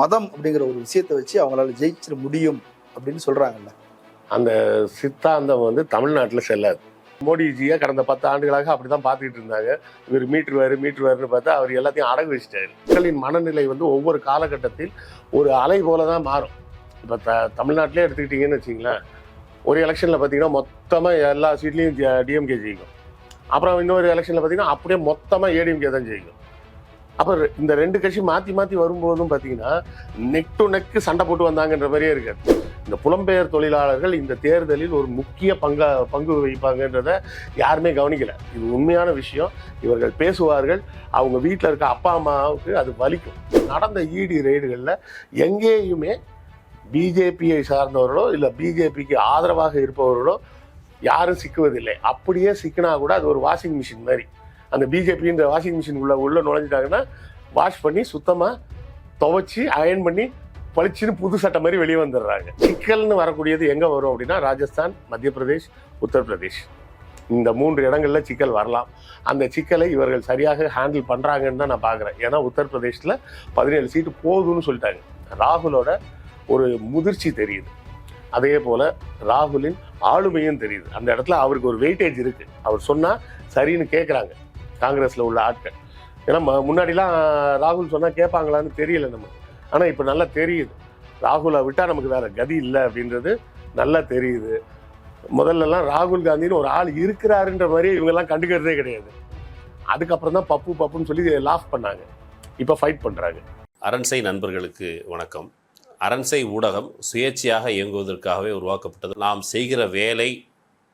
மதம் அப்படிங்கிற ஒரு விஷயத்தை வச்சு அவங்களால ஜெயிச்சிட முடியும் அப்படின்னு சொல்றாங்கல்ல. அந்த சித்தாந்தம் வந்து தமிழ்நாட்டில் செல்லாது. மோடிஜியை கடந்த பத்து ஆண்டுகளாக அப்படிதான் பார்த்துக்கிட்டு இருந்தாங்க. இவர் மீட்டுருவாரு மீட்டுருவாருன்னு பார்த்தா அவர் எல்லாத்தையும் அடகு வச்சுட்டாரு. மக்களின் மனநிலை வந்து ஒவ்வொரு காலகட்டத்தில் ஒரு அலை போல தான் மாறும். இப்போ த தமிழ்நாட்டிலே எடுத்துக்கிட்டிங்கன்னு வச்சிங்களேன் ஒரு எலெக்ஷனில் பார்த்தீங்கன்னா மொத்தமாக எல்லா சீட்லேயும் டிஎம்கே ஜெயிக்கும். அப்புறம் இன்னொரு எலெக்ஷனில் பார்த்தீங்கன்னா அப்படியே மொத்தமாக ஏடிஎம்கே தான் ஜெயிக்கும். அப்புறம் இந்த ரெண்டு கட்சி மாற்றி மாற்றி வரும்போதும் பார்த்தீங்கன்னா நெக் டு நெக்கு சண்டை போட்டு வந்தாங்கன்ற மாதிரியே இருக்காது இந்த புலம்பெயர் தொழிலாளர்கள் இந்த தேர்தலில் ஒரு முக்கிய பங்கா பங்கு வகிப்பாங்கன்றத யாருமே கவனிக்கல. இது உண்மையான விஷயம். இவர்கள் பேசுவார்கள். அவங்க வீட்டில் இருக்க அப்பா அம்மாவுக்கு அது வலிக்கும். நடந்த இடி ரெய்டுகளில் எங்கேயுமே பிஜேபியை சார்ந்தவர்களோ இல்லை பிஜேபிக்கு ஆதரவாக இருப்பவர்களோ யாரும் சிக்குவதில்லை. அப்படியே சிக்கினா கூட அது ஒரு வாஷிங் மிஷின் மாதிரி. அந்த பிஜேபின்ற வாஷிங் மிஷின் உள்ள உள்ள நுழைஞ்சிட்டாங்கன்னா வாஷ் பண்ணி சுத்தமாக துவைச்சி அயன் பண்ணி பளிச்சுன்னு புது சட்டை மாதிரி வெளியே வந்துடுறாங்க. சிக்கல்னு வரக்கூடியது எங்கே வரும் அப்படின்னா ராஜஸ்தான் மத்திய பிரதேஷ் உத்தரப்பிரதேஷ். இந்த மூன்று இடங்கள்ல சிக்கல் வரலாம். அந்த சிக்கலை இவர்கள் சரியாக ஹேண்டில் பண்ணுறாங்கன்னு தான் நான் பார்க்குறேன் ஏன்னா உத்தரப்பிரதேஷில் பதினேழு சீட்டு போதும்னு சொல்லிட்டாங்க. ராகுலோட ஒரு முதிர்ச்சி தெரியுது. அதே போல் ராகுலின் ஆளுமையும் தெரியுது. அந்த இடத்துல அவருக்கு ஒரு வெயிட்டேஜ் இருக்குது அவர் சொன்னால் சரின்னு கேட்குறாங்க காங்கிரஸில் உள்ள ஆட்கள். ஏன்னா முன்னாடிலாம் ராகுல் சொன்னால் கேட்பாங்களான்னு தெரியல நமக்கு. ஆனால் இப்போ நல்லா தெரியுது. ராகுலை விட்டால் நமக்கு வேற கதி இல்லை அப்படின்றது நல்லா தெரியுது. முதல்லலாம் ராகுல் காந்தின்னு ஒரு ஆள் இருக்கிறாருன்ற மாதிரி இவங்கெல்லாம் கண்டுக்கிறதே கிடையாது. அதுக்கப்புறம் தான் பப்பு பப்புன்னு சொல்லி லாஃப் பண்ணாங்க. இப்போ ஃபைட் பண்ணுறாங்க அரண்சை நண்பர்களுக்கு வணக்கம். அரண்சை ஊடகம் சுயேட்சையாக இயங்குவதற்காகவே உருவாக்கப்பட்டது. நாம் செய்கிற வேலை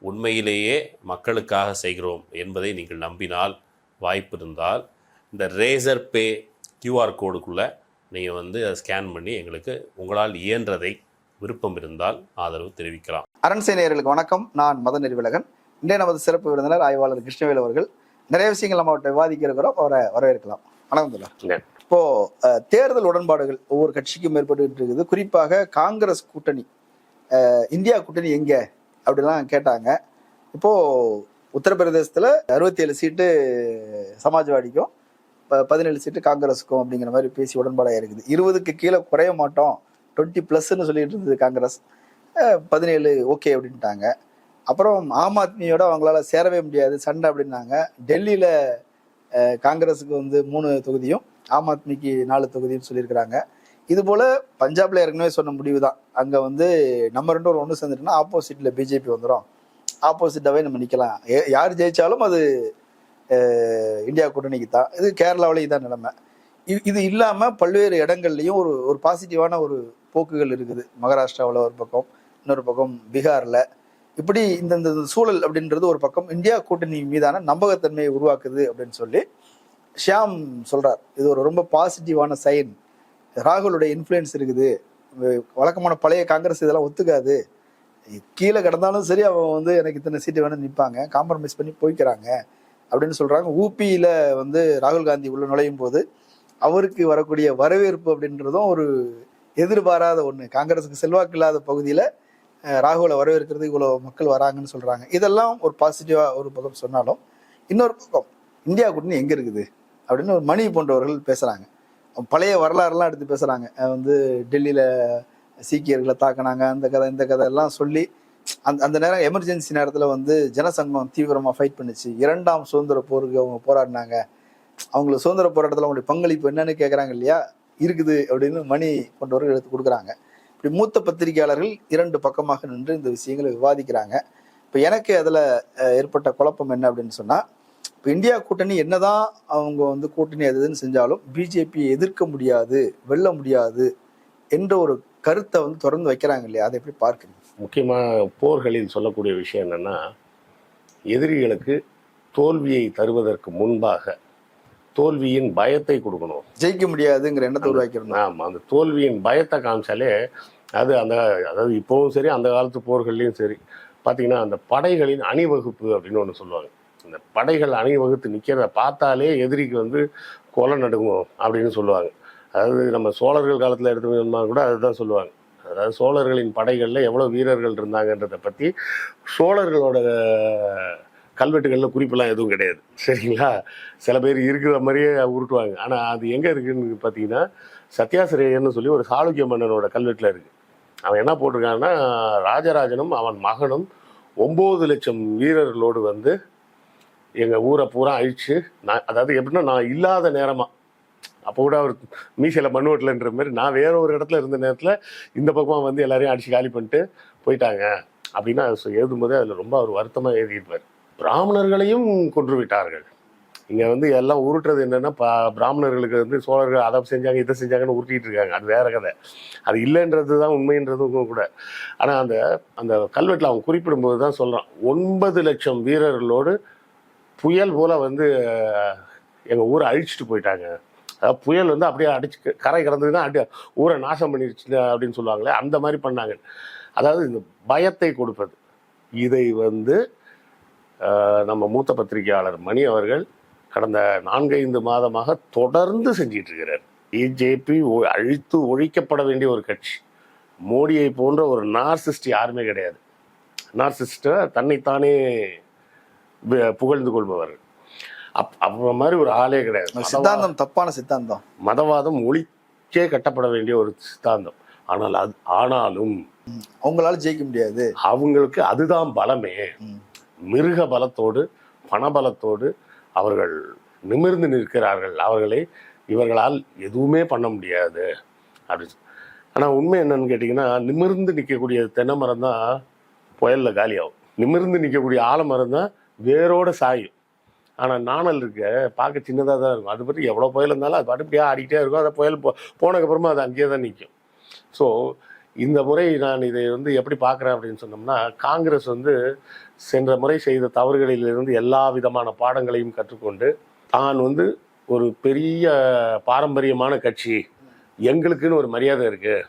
உண்மையிலேயே மக்களுக்காக செய்கிறோம் என்பதை நீங்கள் நம்பினால் வாய்ப்பு இருந்தால் இந்த ரேசர் பே கியூஆர் கோடுக்குள்ளே நீங்கள் வந்து அதை ஸ்கேன் பண்ணி எங்களுக்கு உங்களால் இயன்றதை விருப்பம் இருந்தால் ஆதரவு தெரிவிக்கலாம். அரண்சை நேயர்களுக்கு வணக்கம். நான் மதன் நெறிவிலகன் இன்றைய நமது சிறப்பு விருந்தினர் ஆய்வாளர் கிருஷ்ணவேல் அவர்கள். நிறைய விஷயங்கள் நம்ம அவர்கிட்ட விவாதிக்க இருக்கிறோம். அவரை வரவேற்கலாம். வணக்கம். நன்றி. இப்போ தேர்தல் உடன்பாடுகள் ஒவ்வொரு கட்சிக்கும் ஏற்பட்டு இருக்குது. குறிப்பாக காங்கிரஸ் கூட்டணி இந்தியா கூட்டணி எங்க? அப்படிலாம் கேட்டாங்க. இப்போ உத்தரப்பிரதேசத்துல அறுபத்தி ஏழு சீட்டு சமாஜ்வாடிக்கும் பதினேழு சீட்டு காங்கிரஸுக்கும் அப்படிங்கிற மாதிரி பேசி உடன்பாடாக இருக்குது. இருபதுக்கு கீழே குறைய மாட்டோம். டுவெண்ட்டி ப்ளஸ்ன்னு சொல்லிட்டு இருந்தது காங்கிரஸ். பதினேழு ஓகே அப்படின்ட்டாங்க. அப்புறம் ஆம் ஆத்மியோட அவங்களால சேரவே முடியாது சண்டை அப்படின்னாங்க. டெல்லியில காங்கிரஸுக்கு வந்து மூணு தொகுதியும் ஆம் ஆத்மிக்கு நாலு தொகுதியும் சொல்லியிருக்கிறாங்க. இது போல பஞ்சாப்ல ஏற்கனவே சொன்ன முடிவு தான் அங்க வந்து நம்ம ரெண்டு ஒரு ஒன்று சேர்ந்துட்டோம்னா ஆப்போசிட்ல பிஜேபி வந்துடும் ஆப்போசிட்டாவே நம்ம நிற்கலாம் ஏ- யார் ஜெயிச்சாலும் அது இந்தியா கூட்டணிக்கு தான். இது கேரளாவிலேயும் தான் நிலைமை. இது இது பல்வேறு இடங்கள்லையும் ஒரு ஒரு பாசிட்டிவான ஒரு போக்குகள் இருக்குது. மகாராஷ்டிராவில் ஒரு பக்கம் இன்னொரு பக்கம் பீகாரில். இப்படி இந்த இந்த சூழல் அப்படின்றது ஒரு பக்கம் இந்தியா கூட்டணி மீதான நம்பகத்தன்மையை உருவாக்குது அப்படின்னு சொல்லி ஷியாம் சொல்கிறார் இது ஒரு ரொம்ப பாசிட்டிவான சைன் ராகுலுடைய இன்ஃப்ளூயன்ஸ் இருக்குது. வழக்கமான பழைய காங்கிரஸ் இதெல்லாம் ஒத்துக்காது. கீழே கிடந்தாலும் சரி அவன் வந்து எனக்கு இத்தனை சீட்டு வேணும் நிற்பாங்க காம்ப்ரமைஸ் பண்ணி போய்க்கிறாங்க அப்படின்னு சொல்கிறாங்க ஊபியில் வந்து ராகுல் காந்தி உள்ள நுழையும் போது அவருக்கு வரக்கூடிய வரவேற்பு அப்படின்றதும் ஒரு எதிர்பாராத ஒன்று காங்கிரஸுக்கு செல்வாக்கு இல்லாத பகுதியில் ராகுலை வரவேற்கிறது இவ்வளோ மக்கள் வராங்கன்னு சொல்கிறாங்க இதெல்லாம் ஒரு பாசிட்டிவாக ஒரு பக்கம் சொன்னாலும் இன்னொரு பக்கம் இந்தியா கூட்டணி எங்கே இருக்குது? அப்படின்னு ஒரு மணி போன்றவர்கள் பேசுகிறாங்க பழைய வரலாறுலாம் எடுத்து பேசுகிறாங்க வந்து டெல்லியில் சீக்கியர்களை தாக்குனாங்க அந்த கதை இந்த கதை எல்லாம் சொல்லி அந்த அந்த நேரம் எமர்ஜென்சி நேரத்தில் வந்து ஜனசங்கம் தீவிரமாக ஃபைட் பண்ணுச்சு. இரண்டாம் சுதந்திர போருக்கு அவங்க போராடினாங்க. அவங்கள சுதந்திர போராட்டத்தில் அவங்களுடைய பங்களிப்பு என்னன்னு கேட்குறாங்க இல்லையா? இருக்குது அப்படின்னு மணி போன்றவர்கள் எடுத்து கொடுக்குறாங்க. இப்படி மூத்த பத்திரிகையாளர்கள் இரண்டு பக்கமாக நின்று இந்த விஷயங்களை விவாதிக்கிறாங்க. இப்போ எனக்கு அதில் ஏற்பட்ட குழப்பம் என்ன அப்படின்னு சொன்னால் இப்போ இந்தியா கூட்டணி என்னதான் அவங்க வந்து கூட்டணி எதுன்னு செஞ்சாலும் பிஜேபியை எதிர்க்க முடியாது வெல்ல முடியாது என்ற ஒரு கருத்தை வந்து தொடர்ந்து வைக்கிறாங்க இல்லையா? அதை எப்படி பார்க்குறீங்க முக்கியமாக போர்களில் சொல்லக்கூடிய விஷயம் என்னன்னா எதிரிகளுக்கு தோல்வியை தருவதற்கு முன்பாக தோல்வியின் பயத்தை கொடுக்கணும். ஜெயிக்க முடியாதுங்கிற எண்ணத்தை உருவாக்கிடணும். ஆமாம் அந்த தோல்வியின் பயத்தை காமிச்சாலே அது அந்த அதாவது இப்போவும் சரி அந்த காலத்து போர்கள்லையும் சரி பார்த்தீங்கன்னா அந்த படைகளின் அணிவகுப்பு அப்படின்னு ஒன்று சொல்லுவாங்க. அந்த படைகள் அணிவகுத்து நிற்கிறத பார்த்தாலே எதிரிக்கு வந்து கொலை நடுங்கும் அப்படின்னு சொல்லுவாங்க. அதாவது நம்ம சோழர்கள் காலத்தில் எடுத்துக்கணுமா கூட அதுதான் சொல்லுவாங்க. அதாவது சோழர்களின் படைகளில் எவ்வளோ வீரர்கள் இருந்தாங்கன்றதை பற்றி சோழர்களோட கல்வெட்டுகளில் குறிப்பெல்லாம் எதுவும் கிடையாது. சரிங்களா? சில பேர் இருக்கிற மாதிரியே உருட்டுவாங்க. ஆனால் அது எங்கே இருக்குன்னு பார்த்தீங்கன்னா சத்யாசிரியர்னு சொல்லி ஒரு சாளுக்கிய மன்னனோட கல்வெட்டில் இருக்குது அவன் என்ன போட்டிருக்கான்னா ராஜராஜனும் அவன் மகனும் ஒம்பது லட்சம் வீரர்களோடு வந்து எங்கள் ஊரை பூரா அழிச்சு நான் அதாவது எப்படின்னா நான் இல்லாத நேரமாக அப்போ கூட அவர் மீசையில் மண்ணுவட்டில்ன்ற மாதிரி நான் வேற ஒரு இடத்துல இருந்த நேரத்தில் இந்த பக்கமாக வந்து எல்லாரையும் அடிச்சு காலி பண்ணிட்டு போயிட்டாங்க அப்படின்னு எழுதும் எழுதும்போதே அதில் ரொம்ப அவர் வருத்தமாக எழுதியிருப்பார். பிராமணர்களையும் கொன்று விட்டார்கள். இங்கே வந்து எல்லாம் உருட்டுறது என்னென்னா பா பிராமணர்களுக்கு வந்து சோழர்கள் அதை செஞ்சாங்க இதை செஞ்சாங்கன்னு உருட்டிகிட்டு இருக்காங்க. அது வேற கதை. அது இல்லைன்றது தான் உண்மைன்றதும் கூட. ஆனால் அந்த அந்த கல்வெட்டில் அவன் குறிப்பிடும்போது தான் சொல்கிறான் ஒன்பது லட்சம் வீரர்களோடு புயல் போல் வந்து எங்கள் ஊரை அழிச்சிட்டு போயிட்டாங்க. புயல் வந்து அப்படியே அடிச்சு கரை கிடந்ததுன்னா அப்படியே ஊரை நாசம் பண்ணிடுச்சு அப்படின்னு சொல்லுவாங்களே அந்த மாதிரி பண்ணாங்க. அதாவது இந்த பயத்தை கொடுப்பது. இதை வந்து நம்ம மூத்த பத்திரிகையாளர் மணி அவர்கள் கடந்த நான்கைந்து மாதமாக தொடர்ந்து செஞ்சிட்டு இருக்கிறார் பிஜேபி அழித்து ஒழிக்கப்பட வேண்டிய ஒரு கட்சி. மோடியை போன்ற ஒரு நார்சிஸ்ட் யாருமே கிடையாது. நார்சிஸ்ட தன்னைத்தானே புகழ்ந்து கொள்பவர்கள். அப் அவ மாதிரி ஒரு ஆளே கிடையாது. சித்தாந்தம் தப்பான சித்தாந்தம். மதவாதம் ஒழிக்கே கட்டப்பட வேண்டிய ஒரு சித்தாந்தம். ஆனால் அது ஆனாலும் அவங்களால ஜெயிக்க முடியாது. அவங்களுக்கு அதுதான் பலமே. மிருக பலத்தோடு பணபலத்தோடு அவர்கள் நிமிர்ந்து நிற்கிறார்கள். அவர்களை இவர்களால் எதுவுமே பண்ண முடியாது. அப்படி ஆனால் உண்மை என்னன்னு கேட்டிங்கன்னா நிமிர்ந்து நிற்கக்கூடிய தென்னை மரம் தான் புயலில் காலியாகும். நிமிர்ந்து நிற்கக்கூடிய ஆலமரம் தான் வேரோட சாயும். ஆனால் நாணல் இருக்க பார்க்க சின்னதாக தான் இருக்கும். அது பற்றி எவ்வளோ புயல் இருந்தாலும் அது பாட்டு இப்படியே ஆடிக்கிட்டே இருக்கும். அதை புயல் போ போனதுக்கப்புறமா அது அங்கேயே தான் நிற்கும் ஸோ இந்த முறை நான் இதை வந்து எப்படி பார்க்குறேன் அப்படின்னு சொன்னோம்னா காங்கிரஸ் வந்து சென்ற முறை செய்த தவறுகளிலிருந்து எல்லா விதமான பாடங்களையும் கற்றுக்கொண்டு தான் வந்து ஒரு பெரிய பாரம்பரியமான கட்சி. எங்களுக்குன்னு ஒரு மரியாதை இருக்குது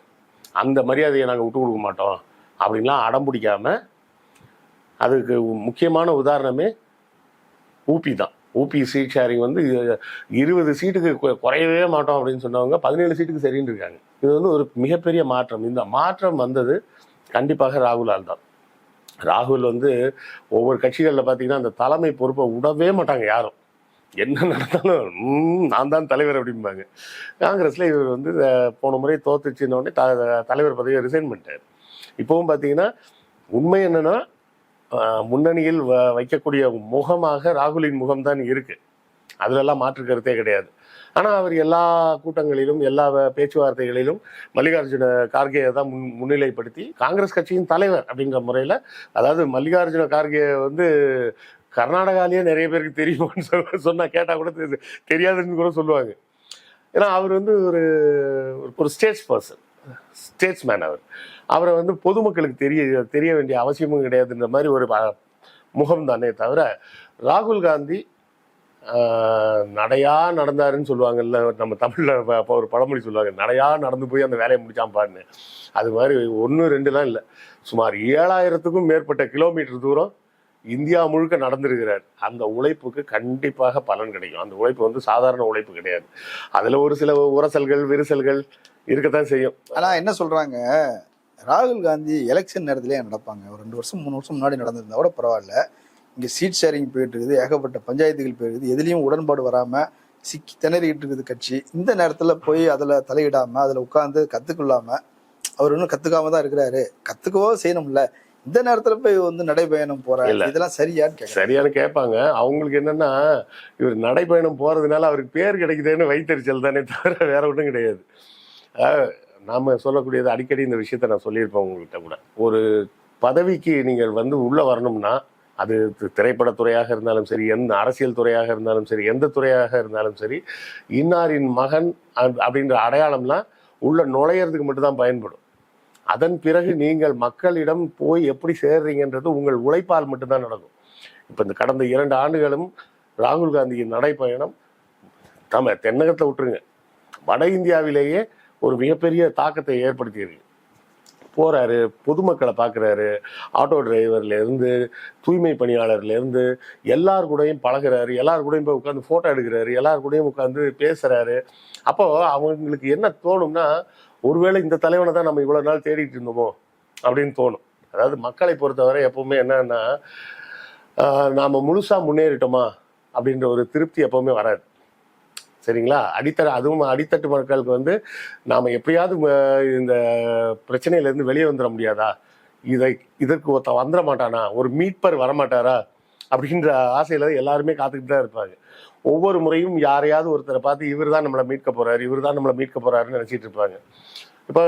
அந்த மரியாதையை நாங்கள் விட்டு கொடுக்க மாட்டோம். அப்படின்லாம் அடம் பிடிக்காமல் அதுக்கு முக்கியமான உதாரணமே ஊபி தான். ஊபி சீட் ஷேரிங் வந்து இருபது சீட்டுக்கு குறையவே மாட்டோம் அப்படின்னு சொன்னவங்க பதினேழு சீட்டுக்கு சரின்னு இருக்காங்க. இது வந்து ஒரு மிகப்பெரிய மாற்றம். இந்த மாற்றம் வந்தது கண்டிப்பாக ராகுலால் தான். ராகுல் வந்து ஒவ்வொரு கட்சிகளில் பார்த்தீங்கன்னா அந்த தலைமை பொறுப்பை விடவே மாட்டாங்க யாரும். என்ன நடந்தாலும் "ம், நான் தான் தலைவர் அப்படிம்பாங்க. காங்கிரஸில் இவர் வந்து போன முறை தோத்துச்சுன்னொடனே த தலைவர் பதவியை ரிசைன் பண்ணிட்டார். இப்போவும் பார்த்தீங்கன்னா உண்மை என்னன்னா முன்னணியில் வ- வைக்கக்கூடிய முகமாக ராகுலின் முகம்தான் இருக்கு. அதுலெல்லாம் மாற்று கருத்தே கிடையாது. ஆனால் அவர் எல்லா கூட்டங்களிலும் எல்லா வ- பேச்சுவார்த்தைகளிலும் மல்லிகார்ஜுன கார்கேயை தான் முன் முன்னிலைப்படுத்தி காங்கிரஸ் கட்சியின் தலைவர் அப்படிங்கிற முறையில் அதாவது மல்லிகார்ஜுன கார்கே வந்து கர்நாடகாலேயே நிறைய பேருக்கு தெரியும்னு சொல்ல சொன்னால் கேட்டால் கூட தெரியாதுன்னு கூட சொல்லுவாங்க. ஏன்னா அவர் வந்து ஒரு ஒரு ஸ்டேட்ஸ் பர்சன் ஸ்டேட்ஸ்மேன் அவர். அவரை வந்து பொதுமக்களுக்கு தெரிய தெரிய வேண்டிய அவசியமும் கிடையாதுன்ற மாதிரி ஒரு முகம் தானே தவிர ராகுல் காந்தி நடையா நடந்தாருன்னு சொல்லுவாங்கல்ல நம்ம தமிழில் ப- ஒரு பழமொழி சொல்லுவாங்க நடையா நடந்து போய் அந்த வேலையை முடிச்சான் பாருன்னு. அது மாதிரி ஒன்று ரெண்டுலாம் இல்லை. சுமார் ஏழாயிரத்துக்கும் மேற்பட்ட கிலோமீட்டர் தூரம் இந்தியா முழுக்க நடந்திருக்கிறார். அந்த உழைப்புக்கு கண்டிப்பாக பலன் கிடைக்கும். அந்த உழைப்பு வந்து சாதாரண உழைப்பு கிடையாது. அதுல ஒரு சில உரசல்கள் விரிசல்கள் இருக்கத்தான் செய்யும். ஆனா என்ன சொல்றாங்க? ராகுல் காந்தி எலெக்ஷன் நேரத்திலே நடப்பாங்க. ஒரு ரெண்டு வருஷம் மூணு வருஷம் முன்னாடி நடந்திருந்தா கூட பரவாயில்ல. இங்க சீட் ஷேரிங் போயிட்டு இருக்குது ஏகப்பட்ட பஞ்சாயத்துகள் போயிருக்குது எதுலயும் உடன்பாடு வராம சிக்கி திணறிக்கிட்டு இருக்குது கட்சி. இந்த நேரத்துல போய் அதுல தலையிடாம அதுல உட்காந்து கத்துக்கொள்ளாம அவர் இன்னும் கத்துக்காம தான் இருக்கிறாரு. கத்துக்கவோ செய்யணும்ல. இந்த நேரத்துல போய் வந்து நடைபயணம் போறாரு. இதெல்லாம் சரியான்னு சரியான கேட்பாங்க. அவங்களுக்கு என்னன்னா இவர் நடைப்பயணம் போறதுனால அவருக்கு பேர் கிடைக்குதுன்னு வைத்தறிச்சல் தானே தவிர வேற ஒன்றும் கிடையாது. நாம சொல்லக்கூடியது அடிக்கடி இந்த விஷயத்த நான் சொல்லியிருப்பேன் உங்ககிட்ட கூட. ஒரு பதவிக்கு நீங்கள் வந்து உள்ள வரணும்னா அது திரைப்படத்துறையாக இருந்தாலும் சரி எந்த அரசியல் துறையாக இருந்தாலும் சரி எந்த துறையாக இருந்தாலும் சரி இன்னாரின் மகன் அப்~ அப்படின்ற அடையாளம்லாம் உள்ள நுழையிறதுக்கு மட்டும்தான் பயன்படும். அதன் பிறகு நீங்கள் மக்களிடம் போய் எப்படி சேர்றீங்கன்றது உங்கள் உழைப்பால் மட்டும்தான் நடக்கும். இப்போ இந்த கடந்த இரண்டு ஆண்டுகளும் ராகுல் காந்தியின் நடைப்பயணம் தம தென்னகத்தை விட்டுருங்க. வட இந்தியாவிலேயே ஒரு மிகப்பெரிய தாக்கத்தை ஏற்படுத்தியிருக்கு. போறாரு பொதுமக்களை பார்க்குறாரு ஆட்டோ டிரைவர்லேருந்து தூய்மை பணியாளர்லேருந்து எல்லார் கூடயும் பழகிறாரு எல்லார் கூடயும் போய் உட்காந்து ஃபோட்டோ எடுக்கிறாரு எல்லார் கூடயும் உட்காந்து பேசுறாரு. அப்போ அவங்களுக்கு என்ன தோணும்னா ஒருவேளை இந்த தலைவனை தான் நம்ம இவ்வளோ நாள் தேடிட்டு இருந்தோமோ அப்படின்னு தோணும். அதாவது மக்களை பொறுத்தவரை எப்பவுமே என்னன்னா நாம் நாம முழுசா முன்னேறிட்டோமா அப்படின்ற ஒரு திருப்தி எப்பவுமே வராது. சரிங்களா? அடித்தர அதுவும் அடித்தட்டு மக்களுக்கு வந்து நாம எப்படியாவது இந்த பிரச்சனையில இருந்து வெளியே வந்துட முடியாதா? இதை இதற்கு ஒருத்தன் வந்துட மாட்டானா? ஒரு மீட்பர் வரமாட்டாரா? அப்படின்ற ஆசையில எல்லாருமே காத்துக்கிட்டு தான் இருப்பாங்க. ஒவ்வொரு முறையும் யாரையாவது ஒருத்தரை பார்த்து இவர் தான் நம்மளை மீட்க போறாரு இவர் தான் நம்மளை மீட்க போறாருன்னு நினைச்சிட்டு இருப்பாங்க. இப்போ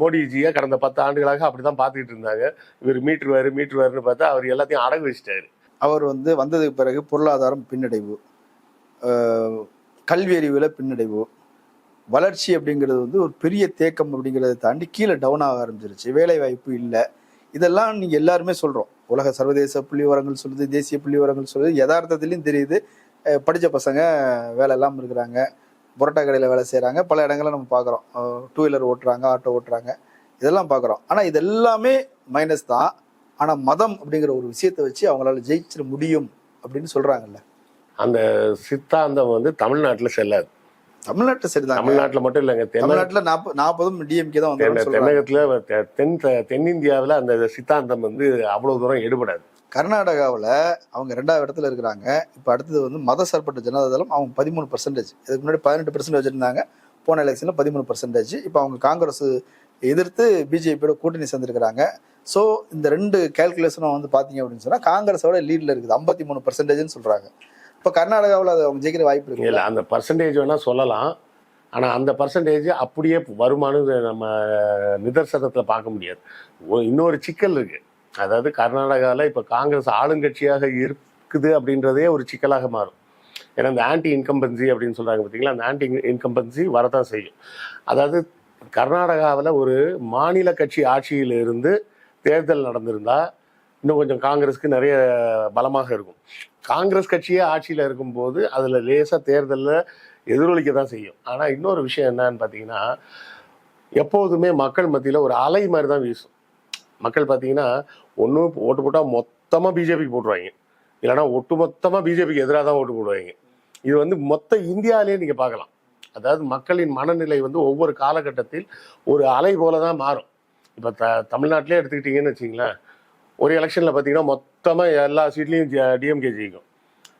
மோடிஜியை கடந்த பத்து ஆண்டுகளாக அப்படிதான் பார்த்துக்கிட்டு இருந்தாங்க. இவர் மீட்டுருவாரு மீட்டுருவாருன்னு பார்த்தா அவர் எல்லாத்தையும் அடகு வச்சிட்டாரு. அவர் வந்து வந்ததுக்கு பிறகு பொருளாதாரம் பின்னடைவு கல்வி அறிவில் பின்னடைவு வளர்ச்சி அப்படிங்கிறது வந்து ஒரு பெரிய தேக்கம் அப்படிங்கிறத தாண்டி கீழே டவுன் ஆக ஆரம்பிச்சிருச்சு. வேலை வாய்ப்பு இல்லை. இதெல்லாம் நீங்கள் எல்லாருமே சொல்கிறோம் உலக சர்வதேச புள்ளி விவரங்கள் சொல்லுது தேசிய புள்ளி விவரங்கள் சொல்லுது. யதார்த்தத்திலையும் தெரியுது. படித்த பசங்க வேலை இல்லாமல் இருக்கிறாங்க. புரோட்டா கடையில் வேலை செய்கிறாங்க பல இடங்களில் நம்ம பார்க்குறோம் டூ வீலர் ஓட்டுறாங்க ஆட்டோ ஓட்டுறாங்க. இதெல்லாம் பார்க்குறோம் ஆனால் இது எல்லாமே மைனஸ் தான். ஆனால் மதம் அப்படிங்கிற ஒரு விஷயத்தை வச்சு அவங்களால ஜெயிச்சிட முடியும் அப்படின்னு சொல்கிறாங்கல்ல அந்த சித்தாந்தம் வந்து தமிழ்நாட்டில் செல்லாது. தமிழ்நாட்டு சரிதாங்க. தமிழ்நாட்டுல மட்டும் இல்லைங்க. தமிழ்நாட்டுல நாற்பது நாற்பதும் டிஎம்கே தான் வந்து தென்னகத்துல தென் தென்னிந்தியாவில் அந்த சித்தாந்தம் வந்து அவ்வளவு தூரம் எடுபடாது. கர்நாடகாவில் அவங்க ரெண்டாவது இடத்துல இருக்கிறாங்க. இப்போ அடுத்தது வந்து மத சார்பற்ற ஜனதாதளம் அவங்க பதிமூணு பர்சன்டேஜ் இதுக்கு முன்னாடி பதினெட்டு பர்சன்ட் வச்சிருந்தாங்க. போன எலெக்ஷனில் பதிமூணு பர்சன்டேஜ் இப்போ அவங்க காங்கிரஸ் எதிர்த்து பிஜேபியோட கூட்டணி சேர்ந்துருக்கிறாங்க. ஸோ இந்த ரெண்டு கேல்குலேஷனும் வந்து பார்த்தீங்க அப்படின்னு சொன்னால் காங்கிரஸோட லீடில் இருக்குது. ஐம்பத்தி மூணு பர்சன்டேஜ்னு சொல்கிறாங்க இப்போ கர்நாடகாவில் அது அவங்க ஜெயிக்கிற வாய்ப்பு இருக்கு இல்லை அந்த பர்சன்டேஜ் வேணால் சொல்லலாம். ஆனால் அந்த பர்சன்டேஜ் அப்படியே வருமானு நம்ம நிதர்சனத்தில் பார்க்க முடியாது. இன்னொரு சிக்கல் இருக்கு. அதாவது கர்நாடகாவில் இப்போ காங்கிரஸ் ஆளுங்கட்சியாக இருக்குது அப்படின்றதே ஒரு சிக்கலாக மாறும். ஏன்னா இந்த ஆன்டி இன்கம்பன்சி அப்படின்னு சொல்கிறாங்க பார்த்தீங்களா அந்த ஆன்டி இன்கம்பன்சி வரதான் செய்யும். அதாவது கர்நாடகாவில் ஒரு மாநில கட்சி ஆட்சியில் இருந்து தேர்தல் நடந்திருந்தால் இன்னும் கொஞ்சம் காங்கிரஸுக்கு நிறைய பலமாக இருக்கும். காங்கிரஸ் கட்சியே ஆட்சியில் இருக்கும்போது அதில் லேசாக தேர்தலில் எதிரொலிக்க தான் செய்யும். ஆனால் இன்னொரு விஷயம் என்னன்னு பார்த்தீங்கன்னா எப்போதுமே மக்கள் மத்தியில் ஒரு அலை மாதிரி தான் வீசும். மக்கள் பார்த்தீங்கன்னா ஒன்று ஓட்டு போட்டால் மொத்தமாக பிஜேபிக்கு போட்டுருவாங்க. இல்லைன்னா ஒட்டுமொத்தமாக பிஜேபிக்கு எதிராக தான் ஓட்டு போடுவாங்க. இது வந்து மொத்த இந்தியாவிலே நீங்கள் பார்க்கலாம். அதாவது மக்களின் மனநிலை வந்து ஒவ்வொரு காலகட்டத்தில் ஒரு அலை போல தான் மாறும். இப்போ த தமிழ்நாட்டிலே எடுத்துக்கிட்டிங்கன்னு வச்சிங்களேன் ஒரு எலெக்ஷனில் பார்த்தீங்கன்னா மொத்தமாக எல்லா சீட்லேயும் டிஎம்கே ஜெயிக்கும்.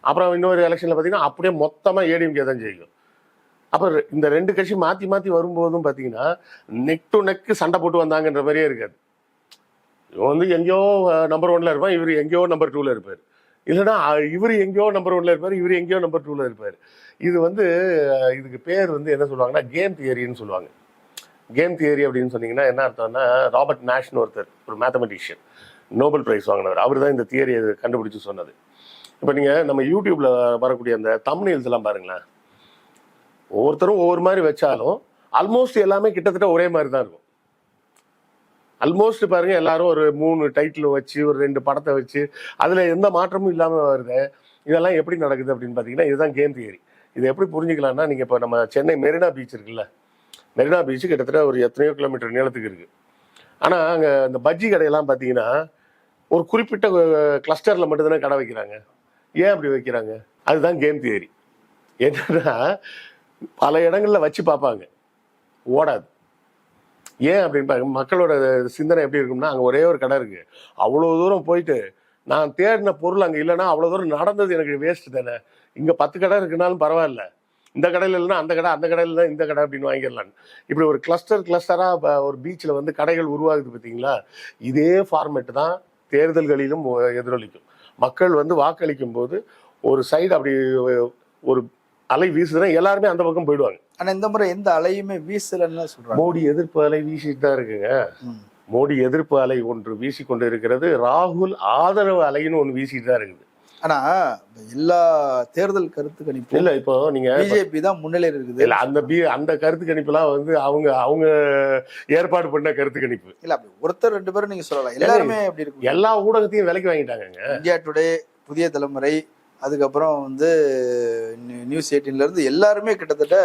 அப்புறம் இன்னொரு எலெக்ஷனில் பார்த்தீங்கன்னா அப்படியே மொத்தமாக ஏடிஎம்கே தான் ஜெயிக்கும். அப்போ இந்த ரெண்டு கட்சி மாற்றி மாற்றி வரும்போதும் பார்த்தீங்கன்னா நெக் டு நெக்கு சண்டை போட்டு வந்தாங்கன்ற மாதிரியே இருக்காது. இவன் வந்து எங்கேயோ நம்பர் ஒன்ல இருப்பான் இவர் எங்கேயோ நம்பர் டூவில் இருப்பார். இல்லைன்னா இவர் எங்கேயோ நம்பர் ஒன்ல இருப்பார் இவர் எங்கேயோ நம்பர் டூவில் இருப்பார். இது வந்து இதுக்கு பேர் வந்து என்ன சொல்லுவாங்கன்னா கேம் தியரின்னு சொல்லுவாங்க. கேம் தியரி அப்படின்னு சொன்னீங்கன்னா என்ன அர்த்தம்னா ராபர்ட் நேஷ்னு ஒருத்தர் ஒரு மேத்தமெட்டிஷியன் நோபல் பிரைஸ் வாங்கினவர். அவர் தான் இந்த தியரியை கண்டுபிடிச்சு சொன்னது. இப்போ நீங்கள் நம்ம யூடியூப்ல வரக்கூடிய அந்த தம்ப்நெயில்ஸ் எல்லாம் பாருங்களேன். ஒவ்வொருத்தரும் ஒவ்வொரு மாதிரி வச்சாலும் ஆல்மோஸ்ட் எல்லாமே கிட்டத்தட்ட ஒரே மாதிரி தான் இருக்கும். ஆல்மோஸ்ட் பாருங்க எல்லாரும் ஒரு மூணு டைட்டில் வச்சு ஒரு ரெண்டு படத்தை வச்சு அதுல எந்த மாற்றமும் இல்லாம வருது. இதெல்லாம் எப்படி நடக்குது அப்படின்னு பாத்தீங்கன்னா இதுதான் கேம் தியரி இது எப்படி புரிஞ்சுக்கலாம்னா நீங்க இப்போ நம்ம சென்னை மெரினா பீச் இருக்குல்ல. மெரினா பீச் கிட்டத்தட்ட ஒரு எத்தனையோ கிலோமீட்டர் நீளத்துக்கு இருக்கு. ஆனால் அங்கே இந்த பஜ்ஜி கடையெல்லாம் பார்த்தீங்கன்னா ஒரு குறிப்பிட்ட கிளஸ்டரில் மட்டும்தானே கடை வைக்கிறாங்க. ஏன் அப்படி வைக்கிறாங்க? அதுதான் கேம் தியரி என்னன்னா பல இடங்களில் வச்சு பார்ப்பாங்க. ஓடாது. ஏன் அப்படின்னு பாருங்க மக்களோட சிந்தனை எப்படி இருக்கும்னா அங்கே ஒரே ஒரு கடை இருக்கு. அவ்வளோ தூரம் போயிட்டு நான் தேடின பொருள் அங்கே இல்லைன்னா அவ்வளோ தூரம் நடந்தது எனக்கு வேஸ்ட் தானே. இங்கே பத்து கடை இருக்குனாலும் பரவாயில்ல. இந்த கடையில் இல்லைன்னா அந்த கடை அந்த கடையில் தான் இந்த கடை அப்படின்னு வாங்கிடலான்னு. இப்படி ஒரு கிளஸ்டர் கிளஸ்டராக ஒரு பீச்சில் வந்து கடைகள் உருவாகுது பார்த்தீங்களா இதே ஃபார்மேட் தான் தேர்தல்களிலும் எதிரொலிக்கும். மக்கள் வந்து வாக்களிக்கும் போது ஒரு சைடு அப்படி ஒரு அலை வீசுதுன்னா எல்லாருமே அந்த பக்கம் போயிடுவாங்க. ஆனா இந்த முறை எந்த அலையுமே வீசலன்னு சொல்றாங்க. மோடி எதிர்ப்பு அலை வீசிட்டு தான் இருக்குங்க. மோடி எதிர்ப்பு அலை ஒன்று வீசிக்கொண்டு இருக்கிறது. ராகுல் ஆதரவு அலைன்னு ஒன்று வீசிட்டு தான் இருக்குது. ஆனா எல்லா தேர்தல் கருத்து கணிப்பு இல்ல இப்போ நீங்க பிஜேபி தான் முன்னிலையில் இருக்குது. இல்ல அந்த பி அந்த கருத்து கணிப்புலாம் வந்து அவங்க அவங்க ஏற்பாடு பண்ண கருத்து கணிப்பு. இல்ல அப்படி ஒருத்தர் ரெண்டு பேரும் நீங்க சொல்லலாம். எல்லாருமே அப்படி இருக்கு எல்லா ஊடகத்தையும் விலைக்கு வாங்கிட்டாங்கங்க. இந்தியா டுடே புதிய தலைமுறை அதுக்கப்புறம் வந்து நியூ- நியூஸ் எயிட்டீன்ல இருந்து எல்லாருமே கிட்டத்தட்ட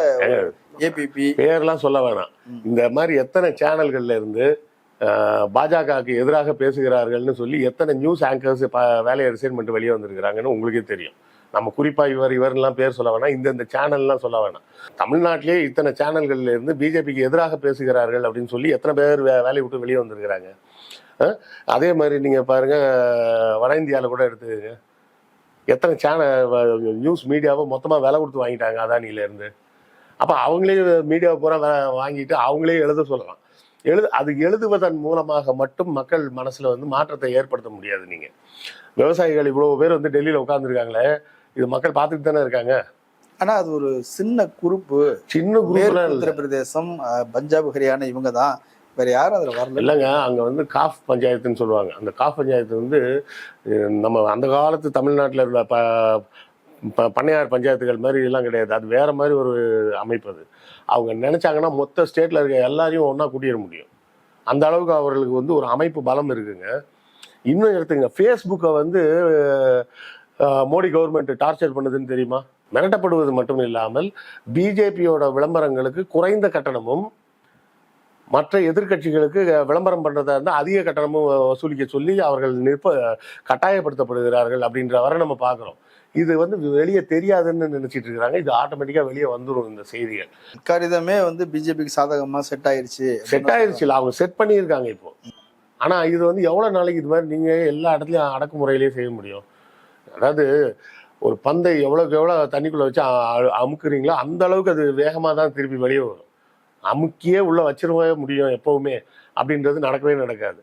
ஏபிபி பேர்லாம் சொல்ல வேணாம். இந்த மாதிரி எத்தனை சேனல்கள்ல இருந்து பாஜகவுக்கு எதிராக பேசுகிறார்கள்னு சொல்லி எத்தனை நியூஸ் ஆங்கர்ஸ் வேலையை ரிசைன் பண்ணிட்டு வெளியே வந்திருக்கிறாங்கன்னு உங்களுக்கே தெரியும். நம்ம குறிப்பாக இவர் இவர்லாம் பேர் சொல்ல வேணாம். இந்தந்த சேனல்லாம் சொல்ல வேணாம். தமிழ்நாட்டிலே இத்தனை சேனல்கள்ல இருந்து பிஜேபிக்கு எதிராக பேசுகிறார்கள் அப்படின்னு சொல்லி எத்தனை பேர் வே- வேலையை விட்டு வெளியே வந்திருக்கிறாங்க? அதே மாதிரி நீங்கள் பாருங்கள் வட இந்தியாவில் கூட எடுத்துக்கங்க. எத்தனை சேனல் நியூஸ் மீடியாவை மொத்தமாக விலை கொடுத்து வாங்கிட்டாங்க அதானியிலேருந்து அப்போ அவங்களே மீடியாவை பூரா வாங்கிட்டு அவங்களே எழுத சொல்லலாம். எழுது அது எழுதுவதன் மூலமாக மட்டும் மக்கள் மனசுல வந்து மாற்றத்தை ஏற்படுத்த முடியாது நீங்க. விவசாயிகள் இவ்வளவு பேர் வந்து டெல்லியில உட்கார்ந்துருக்காங்களே இது மக்கள் பார்த்துட்டு தானே இருக்காங்க. ஆனா அது ஒரு சின்ன குரூப்பு சின்ன இல்லை. உத்தரப்பிரதேசம் பஞ்சாப் ஹரியானா இவங்க தான். வேற யாரும் அதுல வரல. இல்லைங்க அங்க வந்து காஃப் பஞ்சாயத்துன்னு சொல்லுவாங்க. அந்த காஃப் பஞ்சாயத்து வந்து நம்ம அந்த காலத்து தமிழ்நாட்டில் இருந்த ப ப- பண்ணையார் பஞ்சாயத்துகள் மாதிரி எல்லாம் கிடையாது. அது வேற மாதிரி ஒரு அமைப்பு அது. அவங்க நினைச்சாங்கன்னா மொத்த ஸ்டேட்ல இருக்க எல்லாரையும் ஒன்றா கூட்டிட முடியும். அந்த அளவுக்கு அவர்களுக்கு வந்து ஒரு அமைப்பு பலம் இருக்குங்க. இன்னும் எடுத்துங்க. ஃபேஸ்புக்கை வந்து மோடி கவர்மெண்ட் டார்ச்சர் பண்ணுதுன்னு தெரியுமா? மிரட்டப்படுவது மட்டும் இல்லாமல் பிஜேபியோட விளம்பரங்களுக்கு குறைந்த கட்டணமும் மற்ற எதிர்க்கட்சிகளுக்கு விளம்பரம் பண்ணுறதா இருந்தால் அதிக கட்டணமும் வசூலிக்க சொல்லி அவர்கள் நிற்ப கட்டாயப்படுத்தப்படுகிறார்கள் அப்படின்ற வரை நம்ம பார்க்குறோம். இது வந்து வெளியே தெரியாதுன்னு நினைச்சிட்டு இருக்கிறாங்க. இது ஆட்டோமேட்டிக்கா வெளியே வந்துடும் இந்த செய்திகள். கடிதமே வந்து பிஜேபிக்கு சாதகமா செட் ஆயிருச்சு. செட் ஆயிருச்சு இல்ல, அவங்க செட் பண்ணியிருக்காங்க இப்போ. ஆனா இது வந்து எவ்வளவு நாளைக்கு இது மாதிரி நீங்க எல்லா இடத்துலயும் அடக்குமுறையிலேயே செய்ய முடியும்? அதாவது ஒரு பந்தை எவ்வளவுக்கு எவ்வளவு தண்ணிக்குள்ள வச்சு அமுக்குறீங்களோ அந்த அளவுக்கு அது வேகமா தான் திருப்பி வெளியே வரும். அமுக்கியே உள்ள வச்சிருவே முடியும் எப்பவுமே. அப்படின்றது நடக்கவே நடக்காது.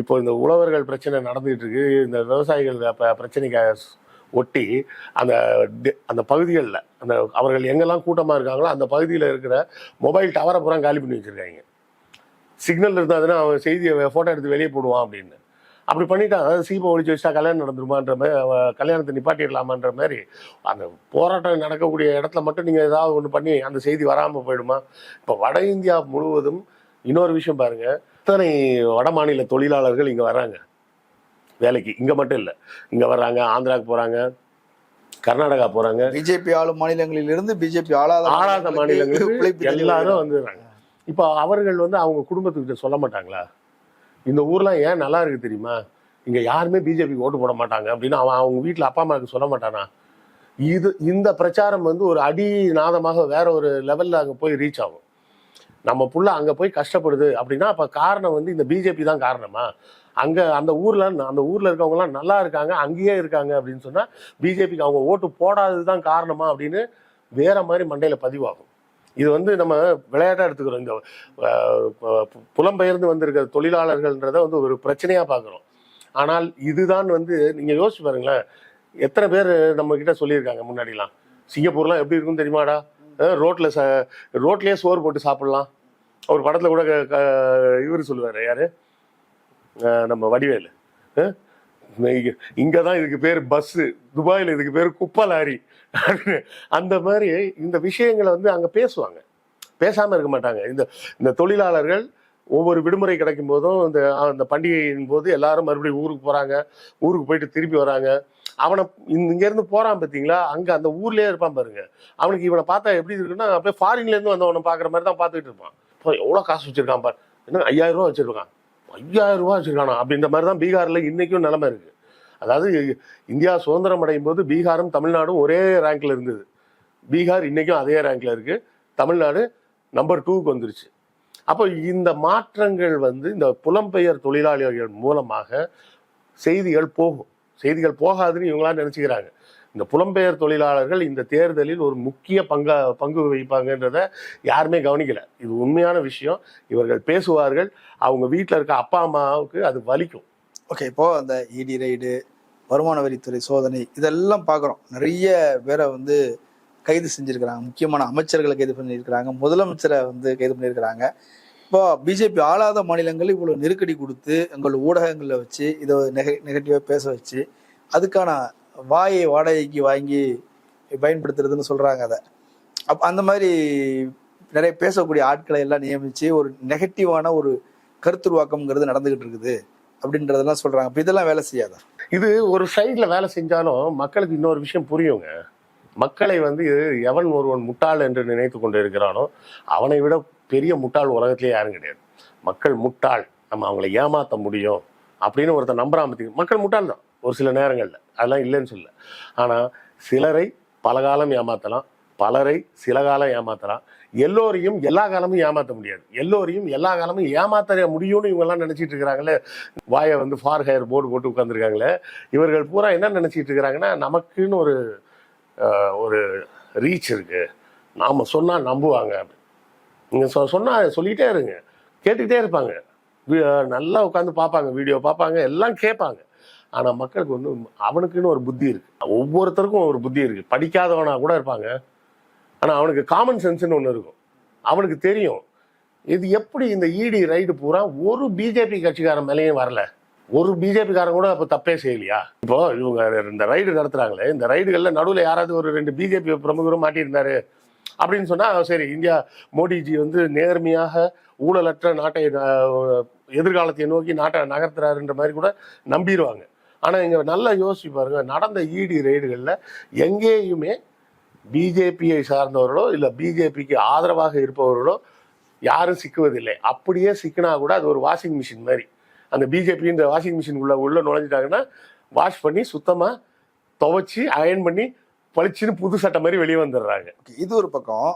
இப்போ இந்த உழவர்கள் பிரச்சனை நடந்துகிட்டு இருக்கு. இந்த விவசாயிகள் பிரச்சனைக்காக ஒட்டி அந்த அந்த பகுதிகளில் அந்த அவர்கள் எங்கெல்லாம் கூட்டமாக இருக்காங்களோ அந்த பகுதியில் இருக்கிற மொபைல் டவரை பூரா காலி பண்ணி வச்சுருக்காங்க. சிக்னல் இருந்தாதுன்னா அவன் செய்தியை ஃபோட்டோ எடுத்து வெளியே போடுவான் அப்படின்னு. அப்படி பண்ணிட்டான் அதாவது சீப்பை ஒழிச்சு வச்சா கல்யாணம் நடந்துருமான்ற மாதிரி அவன் கல்யாணத்தை நிப்பாட்டிடலாமான்ற மாதிரி அந்த போராட்டம் நடக்கக்கூடிய இடத்துல மட்டும் நீங்கள் ஏதாவது ஒன்று பண்ணி அந்த செய்தி வராமல் போயிடுமா? இப்போ வட இந்தியா முழுவதும் இன்னொரு விஷயம் பாருங்கள் இத்தனை வட மாநில தொழிலாளர்கள் இங்கே வராங்க வேலைக்கு. இங்கே மட்டும் இல்லை. இங்கே வர்றாங்க ஆந்திராவுக்கு போகிறாங்க கர்நாடகா போகிறாங்க பிஜேபி ஆளும் மாநிலங்களில் இருந்து பிஜேபி ஆளாத ஆளாத மாநிலங்களுக்கு எல்லாரும் வந்துடுறாங்க. இப்போ அவர்கள் வந்து அவங்க குடும்பத்துக்கிட்ட சொல்ல மாட்டாங்களா? இந்த ஊர்லாம் ஏன் நல்லா இருக்கு தெரியுமா? இங்க யாருமே பிஜேபிக்கு ஓட்டு போட மாட்டாங்க அப்படின்னு அவன் அவங்க வீட்டில் அப்பா அம்மாவுக்கு சொல்ல மாட்டானா? இது இந்த பிரச்சாரம் வந்து ஒரு அடி நாதமாக வேற ஒரு லெவல்ல அங்க போய் ரீச் ஆகும். நம்ம புள்ள அங்க போய் கஷ்டப்படுது அப்படின்னா அப்ப காரணம் வந்து இந்த பிஜேபி தான் காரணமா? அங்க அந்த ஊர்ல அந்த ஊர்ல இருக்கவங்கலாம் நல்லா இருக்காங்க அங்கேயே இருக்காங்க அப்படின்னு சொன்னா பிஜேபிக்கு அவங்க ஓட்டு போடாதது தான் காரணமா அப்படின்னு வேற மாதிரி மண்டையில பதிவாகும். இது வந்து நம்ம விளையாட்டா எடுத்துக்கிறோம். இந்த புலம்பெயர்ந்து வந்திருக்கிற தொழிலாளர்கள்ன்றத வந்து ஒரு பிரச்சனையா பார்க்குறோம் ஆனால் இதுதான் வந்து நீங்க யோசிச்சு பாருங்களேன் எத்தனை பேர் நம்ம கிட்ட சொல்லியிருக்காங்க முன்னாடிலாம். சிங்கப்பூர்லாம் எப்படி இருக்குன்னு தெரியுமாடா? ரோட்டில் ரோட்ல ச ரோட்லயே சோறு போட்டு சாப்பிடலாம். ஒரு படத்துல கூட க- க- இவரு சொல்லுவாரு யாரு? நம்ம வடிவேலு. இங்கே தான் இதுக்கு பேர் பஸ்ஸு துபாயில் இதுக்கு பேர் குப்பை லாரி அப்படின்னு. அந்த மாதிரி இந்த விஷயங்களை வந்து அங்கே பேசுவாங்க. பேசாமல் இருக்க மாட்டாங்க. இந்த இந்த தொழிலாளர்கள் ஒவ்வொரு விடுமுறை கிடைக்கும் போதும் இந்த அந்த பண்டிகையின் போது எல்லாரும் மறுபடியும் ஊருக்கு போகிறாங்க ஊருக்கு போயிட்டு திருப்பி வராங்க. அவனை இங்கேருந்து போகிறான் பார்த்தீங்களா அங்கே அந்த ஊர்லேயே இருப்பான் பாருங்க. அவனுக்கு இவனை பார்த்தா எப்படி இருக்குன்னா அப்படியே ஃபாரின்லேருந்து வந்தவனை பார்க்குற மாதிரி தான் பார்த்துக்கிட்டு இருப்பான். இப்போ எவ்வளோ காசு வச்சுருக்கான் பாரு. என்ன ஐயாயிரம் ரூபா வச்சுருக்கான். ஐயாயிரம் ரூபா வச்சுருக்கானா? அப்படின்ற மாதிரி தான் பீகாரில் இன்றைக்கும் நிலமை இருக்குது அதாவது இந்தியா சுதந்திரம் அடையும் போது பீகாரும் தமிழ்நாடும் ஒரே ரேங்கில் இருந்தது. பீகார் இன்றைக்கும் அதே ரேங்க்கில் இருக்குது தமிழ்நாடு நம்பர் டூக்கு வந்துருச்சு. அப்போ இந்த மாற்றங்கள் வந்து இந்த புலம்பெயர் தொழிலாளிகள் மூலமாக செய்திகள் போகும். செய்திகள் போகாதுன்னு இவங்களாம் நினச்சிக்கிறாங்க. இந்த புலம்பெயர் தொழிலாளர்கள் இந்த தேர்தலில் ஒரு முக்கிய பங்க பங்கு வகிப்பாங்கன்றத யாருமே கவனிக்கல. இது உண்மையான விஷயம். இவர்கள் பேசுவார்கள். அவங்க வீட்டில் இருக்க அப்பா அம்மாவுக்கு அது வலிக்கும். ஓகே இப்போ அந்த இடி ரைடு வருமான வரித்துறை சோதனை இதெல்லாம் பார்க்குறோம் நிறைய பேரை வந்து கைது செஞ்சிருக்கிறாங்க. முக்கியமான அமைச்சர்களை கைது பண்ணியிருக்கிறாங்க. முதலமைச்சரை வந்து கைது பண்ணியிருக்கிறாங்க. இப்போ பிஜேபி ஆளாத மாநிலங்கள் இவ்வளோ நெருக்கடி கொடுத்து எங்கள் ஊடகங்களில் வச்சு இதை நெக நெகட்டிவாக பேச வச்சு அதுக்கான வாயை வாடகைக்கு வாங்கி பயன்படுத்துறதுன்னு சொல்கிறாங்க அதை. அப் அந்த மாதிரி நிறைய பேசக்கூடிய ஆட்களை எல்லாம் நியமித்து ஒரு நெகட்டிவான ஒரு கருத்துருவாக்கம்ங்கிறது நடந்துகிட்டு இருக்குது அப்படின்றதெல்லாம் சொல்கிறாங்க இப்போ இதெல்லாம் வேலை செய்யாதா? இது ஒரு சைடில் வேலை செஞ்சாலும் மக்களுக்கு இன்னொரு விஷயம் புரியுங்க. மக்களை வந்து எவன் ஒருவன் முட்டாள் என்று நினைத்து கொண்டு இருக்கிறானோ அவனை விட பெரிய முட்டாள் உலகத்திலே யாரும் கிடையாது. மக்கள் முட்டாள். நம்ம அவங்கள ஏமாற்ற முடியும் அப்படின்னு ஒருத்தர் நம்புறாம மக்கள் முட்டாள் தான் ஒரு சில நேரங்களில். அதெல்லாம் இல்லைன்னு சொல்ல ஆனால் சிலரை பல காலம் ஏமாத்தலாம் பலரை சில காலம் ஏமாத்தலாம். எல்லோரையும் எல்லா காலமும் ஏமாற்ற முடியாது. எல்லோரையும் எல்லா காலமும் ஏமாற்ற முடியும்னு இவங்கெல்லாம் நினச்சிட்டு இருக்கிறாங்களே. வாயை வந்து ஃபார் ஹையர் போர்டு போட்டு உட்காந்துருக்காங்களே இவர்கள் பூரா என்ன நினச்சிட்டு இருக்கிறாங்கன்னா நமக்குன்னு ஒரு ஒரு ரீச் இருக்குது நாம் சொன்னால் நம்புவாங்க. நீங்கள் சொ சொன்னால் சொல்லிகிட்டே இருங்க. கேட்டுக்கிட்டே இருப்பாங்க. நல்லா உட்காந்து பார்ப்பாங்க வீடியோ பார்ப்பாங்க எல்லாம் கேட்பாங்க. ஆனா மக்களுக்கு வந்து அவனுக்குன்னு ஒரு புத்தி இருக்கு. ஒவ்வொருத்தருக்கும் ஒரு புத்தி இருக்கு. படிக்காதவனா கூட இருப்பாங்க. ஆனா அவனுக்கு காமன் சென்ஸ்னு ஒன்று இருக்கும். அவனுக்கு தெரியும். இது எப்படி இந்த இடி ரைடு பூரா ஒரு பிஜேபி கட்சிக்காரன் மேலேயும் வரல. ஒரு பிஜேபி காரன் கூட அப்ப தப்பே செய்யலையா? இப்போ இவங்க இந்த ரைடு நடத்துறாங்களே. இந்த ரைடுகள்ல நடுவுல யாராவது ஒரு ரெண்டு பிஜேபி பிரமுகரும் மாட்டியிருந்தாரு. அப்படின்னு சொன்னா சரி இந்தியா மோடிஜி வந்து நேர்மையாக ஊழலற்ற நாட்டை எதிர்காலத்தை நோக்கி நாட்டை நகர்த்துறாருன்ற மாதிரி கூட நம்பிடுவாங்க. ஆனால் இங்கே நல்லா யோசிச்சு பாருங்க நடந்த இடி ரெய்டுகளில் எங்கேயுமே பிஜேபியை சார்ந்தவர்களோ இல்லை பிஜேபிக்கு ஆதரவாக இருப்பவர்களோ யாரும் சிக்குவதில்லை. அப்படியே சிக்கினா கூட அது ஒரு வாஷிங் மிஷின் மாதிரி. அந்த பிஜேபின்ற வாஷிங் மிஷின் உள்ள உள்ள நுழைஞ்சிட்டாங்கன்னா வாஷ் பண்ணி சுத்தமாக துவைச்சி அயன் பண்ணி பளிச்சுன்னு புது சட்டை மாதிரி வெளியே வந்துடுறாங்க. இது ஒரு பக்கம்.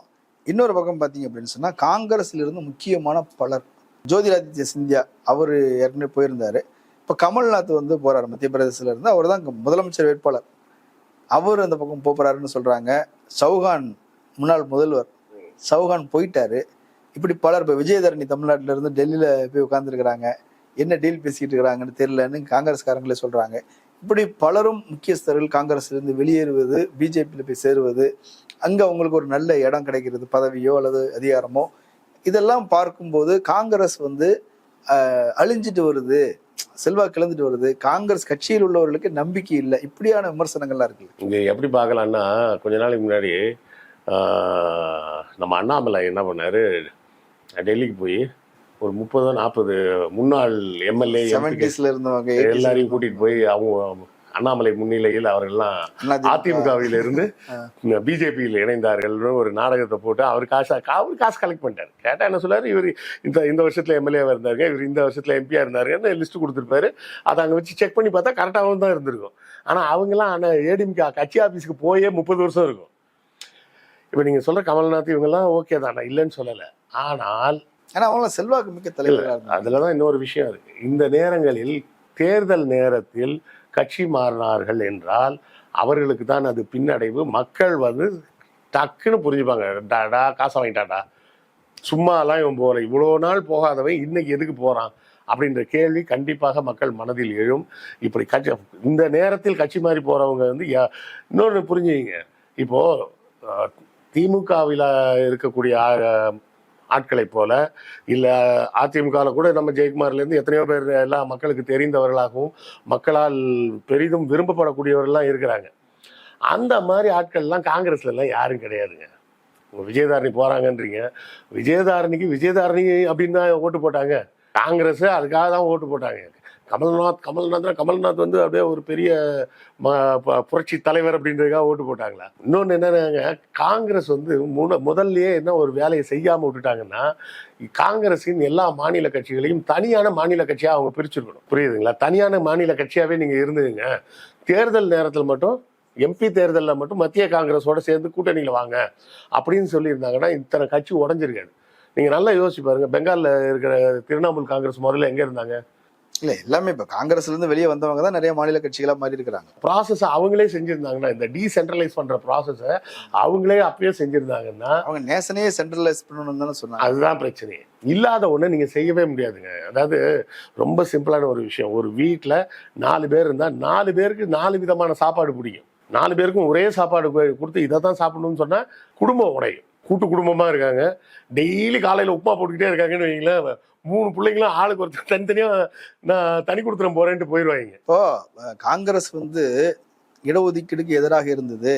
இன்னொரு பக்கம் பார்த்தீங்க அப்படின்னு சொன்னால் காங்கிரஸ்ல இருந்து முக்கியமான பலர் ஜோதிராதித்ய சிந்தியா அவர் ஏற்கனவே போயிருந்தாரு. இப்போ கமல்நாத் வந்து போறாரு மத்திய பிரதேசத்துல இருந்து. அவர் தான் முதலமைச்சர் வேட்பாளர். அவர் அந்த பக்கம் போறாருன்னு சொல்றாங்க. சௌகான் முன்னாள் முதல்வர். சௌகான் போயிட்டாரு. இப்படி பலர் இப்போ விஜயதரணி தமிழ்நாட்டில இருந்து டெல்லியில போய் உட்கார்ந்துருக்கிறாங்க. என்ன டீல் பேசிக்கிட்டு இருக்கிறாங்கன்னு தெரியலன்னு காங்கிரஸ்காரங்களே சொல்றாங்க. இப்படி பலரும் முக்கியஸ்தர்கள் காங்கிரஸ்ல இருந்து வெளியேறுவது பிஜேபியில் போய் சேருவது அங்க அவங்களுக்கு ஒரு நல்ல இடம் கிடைக்கிறது பதவியோ அல்லது அதிகாரமோ இதெல்லாம் பார்க்கும்போது காங்கிரஸ் வந்து அழிஞ்சிட்டு வருது. செல்வாக்கு இழந்துட்டு வருது. காங்கிரஸ் கட்சியில் உள்ளவர்களுக்கு நம்பிக்கை இல்லை. இப்படியான விமர்சனங்கள்லாம் இருக்கு இங்க எப்படி பார்க்கலாம்னா கொஞ்ச நாளைக்கு முன்னாடி ஆஹ், நம்ம அண்ணாமலை என்ன பண்ணாரு? டெல்லிக்கு போய் ஒரு முப்பதோ நாற்பது முன்னாள் எம்எல்ஏ செவன்டிஸ்ல இருந்தவங்க 80s ல எல்லாரையும் கூட்டிட்டு போய் அவங்க அண்ணாமலை முன்னிலையில் அவர்கள்லாம் அதிமுக. அதிமுகவில் இருந்து. பிஜேபியில் இணைந்தார்கள்னு ஒரு நாடகத்தை போட்டு அவர் காசு அவர் காசு கலெக்ட் பண்ணிட்டாரு. கேட்டா என்ன சொல்லாரு இவர் இந்த இந்த வருஷத்துல எம்எல்ஏவா இருந்தாருங்க இவர் இந்த வருஷத்துல எம்பியா இருந்தாருன்னு லிஸ்ட் கொடுத்துருப்பாரு? அதை அங்க வச்சு செக் பண்ணி பார்த்தா கரெக்டாகவும் தான் இருந்திருக்கும். ஆனா அவங்கலாம் ஆனா ஏடிஎம்கே கட்சி ஆபீஸ்க்கு போயே முப்பது வருஷம் இருக்கும். இப்ப நீங்க சொல்ற கமல்நாத் இவங்கெல்லாம் ஓகே தான். நான் இல்லைன்னு சொல்லல. ஆனால் ஆனா அவங்க செல்வாக்கு மிக்க தலைவர்களா இருந்தாங்க. அதுலதான் இன்னொரு விஷயம் இருக்கு. இந்த நேரங்களில் தேர்தல் நேரத்தில் கட்சி மாறினார்கள் என்றால் அவர்களுக்கு தான் அது பின்னடைவு. மக்கள் வந்து டக்குன்னு புரிஞ்சுப்பாங்க. டாடா காசை வாங்கிட்டாடா சும்மாலாம் இவன் போகல. இவ்வளோ நாள் போகாதவன் இன்னைக்கு எதுக்கு போகிறான் அப்படின்ற கேள்வி கண்டிப்பாக மக்கள் மனதில் எழும். இப்படி கட்சி இந்த நேரத்தில் கட்சி மாறி போகிறவங்க வந்து யா- இன்னொன்று புரிஞ்சுங்க இப்போது திமுகவில் இருக்கக்கூடிய ஆட்களைப் போல. இல்லை அதிமுகவில் கூட நம்ம ஜெயக்குமார்லேருந்து எத்தனையோ பேர் எல்லா மக்களுக்கு தெரிந்தவர்களாகவும் மக்களால் பெரிதும் விரும்பப்படக்கூடியவர்கள்லாம் இருக்கிறாங்க. அந்த மாதிரி ஆட்கள்லாம் காங்கிரஸ்ல எல்லாம் யாரும் கிடையாதுங்க. விஜயதாரணி போறாங்கன்றீங்க. விஜயதாரணிக்கு விஜயதாரணி அப்படின்னு தான் ஓட்டு போட்டாங்க. காங்கிரஸ் அதுக்காக தான் ஓட்டு போட்டாங்க. கமல்நாத் கமல்நாத் கமல்நாத் வந்து அப்படியே ஒரு பெரிய ம- புரட்சி தலைவர் அப்படின்றதுக்காக ஓட்டு போட்டாங்களா? இன்னொன்று என்னன்னாங்க காங்கிரஸ் வந்து முத முதல்லயே என்ன ஒரு வேலையை செய்யாம விட்டுட்டாங்கன்னா காங்கிரஸின் எல்லா மாநில கட்சிகளையும் தனியான மாநில கட்சியாக அவங்க பிரிச்சிருக்கணும். புரியுதுங்களா? தனியான மாநில கட்சியாகவே நீங்கள் இருந்துங்க. தேர்தல் நேரத்தில் மட்டும் எம்பி தேர்தலில் மட்டும் மத்திய காங்கிரஸோட சேர்ந்து கூட்டணியில் வாங்க அப்படின்னு சொல்லியிருந்தாங்கன்னா இத்தனை கட்சி உடஞ்சிருக்காது. நீங்கள் நல்லா யோசிச்சு பாருங்க பெங்காலில் இருக்கிற திரிணாமுல் காங்கிரஸ் முதல்ல எங்கே இருந்தாங்க? இல்ல எல்லாமே இப்ப காங்கிரஸ்ல இருந்து வெளியே வந்தவங்க தான் நிறைய மாநில கட்சிகளா மாறி இருக்கிறாங்க. ப்ராசஸ் அவங்களே செஞ்சிருந்தாங்கன்னா இந்த டீசென்ட்ரலைஸ் பண்ற ப்ராசஸை அவங்களே அப்பயே செஞ்சிருந்தாங்கன்னா அவங்க நேசனையே சென்ட்ரலைஸ் பண்ணணும்னு தானே சொன்னாங்க. அதுதான் பிரச்சனை. இல்லாத ஒண்ணு நீங்க செய்யவே முடியாதுங்க. அதாவது ரொம்ப சிம்பிளான ஒரு விஷயம். ஒரு வீட்ல நாலு பேர் இருந்தா நாலு பேருக்கு நாலு விதமான சாப்பாடு பிடிக்கும். நாலு பேருக்கும் ஒரே சாப்பாடு கொடுத்து இதை தான் சாப்பிடணும்னு சொன்னா குடும்பம் உடையும். கூட்டு குடும்பமாக இருக்காங்க. டெய்லி காலையில் உப்புமா போட்டுக்கிட்டே இருக்காங்கன்னு வைங்களேன். மூணு பிள்ளைங்களும் ஆளுக்கு ஒருத்தர் தனித்தனியாக நான் தனி கொடுத்துறேன் போகிறேன்ட்டு போயிடுவாங்க இப்போ காங்கிரஸ் வந்து இடஒதுக்கீடுக்கு எதிராக இருந்தது.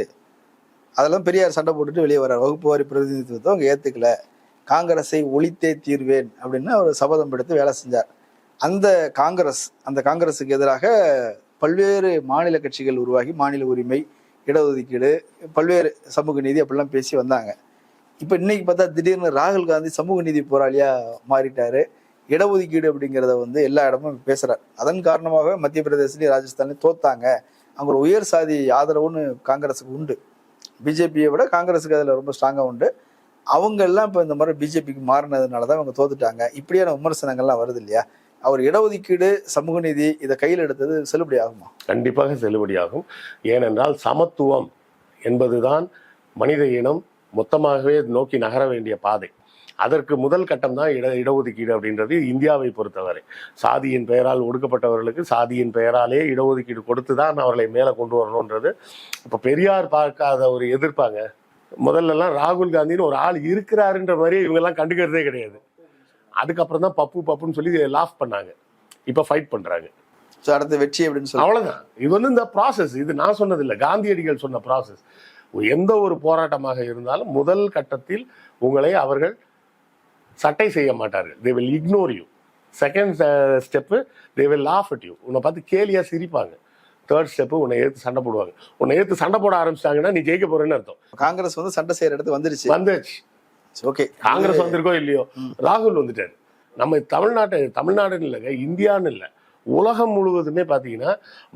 அதெல்லாம் பெரியார் சண்டை போட்டுட்டு வெளியே வர்றார். வகுப்பு வாரி பிரதிநிதித்துவத்தை அவங்க ஏற்றுக்கல காங்கிரஸை ஒழித்தே தீர்வேன் அப்படின்னு அவர் சபதம் எடுத்து வேலை செஞ்சார். அந்த காங்கிரஸ் அந்த காங்கிரஸுக்கு எதிராக பல்வேறு மாநில கட்சிகள் உருவாகி மாநில உரிமை இடஒதுக்கீடு பல்வேறு சமூக நீதி அப்படிலாம் பேசி வந்தாங்க. இப்போ இன்னைக்கு பார்த்தா திடீர்னு ராகுல் காந்தி சமூக நீதி போராளியா மாறிட்டாரு. இடஒதுக்கீடு அப்படிங்கிறத வந்து எல்லா இடமும் பேசுகிறார் அதன் காரணமாக மத்திய பிரதேசலையும் ராஜஸ்தான்லையும் தோத்தாங்க. அங்க ஒரு உயர் சாதி ஆதரவுன்னு காங்கிரஸுக்கு உண்டு. பிஜேபியை விட காங்கிரஸுக்கு அதில் ரொம்ப ஸ்ட்ராங்காக உண்டு. அவங்க எல்லாம் இப்போ இந்த மாதிரி பிஜேபிக்கு மாறினதுனால தான் அவங்க தோத்துட்டாங்க. இப்படியான விமர்சனங்கள்லாம் வருது இல்லையா? அவர் இடஒதுக்கீடு சமூக நீதி இதை கையில் எடுத்தது செல்லுபடி ஆகுமா? கண்டிப்பாக செல்லுபடியாகும். ஏனென்றால் சமத்துவம் என்பதுதான் மனித இனம் மொத்தமாகவே நோக்கி நகர வேண்டிய பாதை. அதற்கு முதல் கட்டம் தான் இட இடஒதுக்கீடு அப்படின்றது இந்தியாவை பொறுத்தவரை. சாதியின் பெயரால் ஒடுக்கப்பட்டவர்களுக்கு சாதியின் பெயராலே இடஒதுக்கீடு கொடுத்து தான் அவர்களை மேலே கொண்டு வரணுன்றது. இப்போ பெரியார் பார்க்காத ஒரு எதிர்ப்பாங்க முதல்லலாம் ராகுல் காந்தின்னு ஒரு ஆள் இருக்கிறாருன்ற மாதிரி இவங்கெல்லாம் கண்டுக்கிறதே கிடையாது. அதுக்கப்புறம் தான் பப்பு பப்புன்னு சொல்லி லாஃப் பண்ணாங்க. இப்போ ஃபைட் பண்ணுறாங்க ஸோ அடுத்த வெற்றி அப்படின்னு சொல்லி அவ்வளவுதான். இது வந்து இந்த ப்ராசஸ் இது நான் சொன்னது இல்லை காந்தியடிகள் சொன்ன ப்ராசஸ் எந்த ஒரு போராட்டமாக இருந்தாலும் முதல் கட்டத்தில் உங்களை அவர்கள் சட்டை செய்ய மாட்டார்கள். They will ignore you second step they will laugh at you உன்னை பார்த்து கேலியா சிரிப்பாங்க. தேர்ட் ஸ்டெப்பு உன்னை எடுத்து சண்டை போடுவாங்க. உன்னை எடுத்து சண்டை போட ஆரம்பிச்சிட்டாங்கன்னா நீ ஜெயிக்க போறேன்னு அர்த்தம். காங்கிரஸ் வந்து சண்டை செய்யற இடத்து வந்துருச்சு. வந்துச்சு ஓகே காங்கிரஸ் வந்திருக்கோ இல்லையோ? ராகுல் வந்துட்டாரு. நம்ம தமிழ்நாட்டை தமிழ்நாடுன்னு இல்லைங்க இந்தியான்னு இல்லை. உலகம் முழுவதுமே பார்த்தீங்கன்னா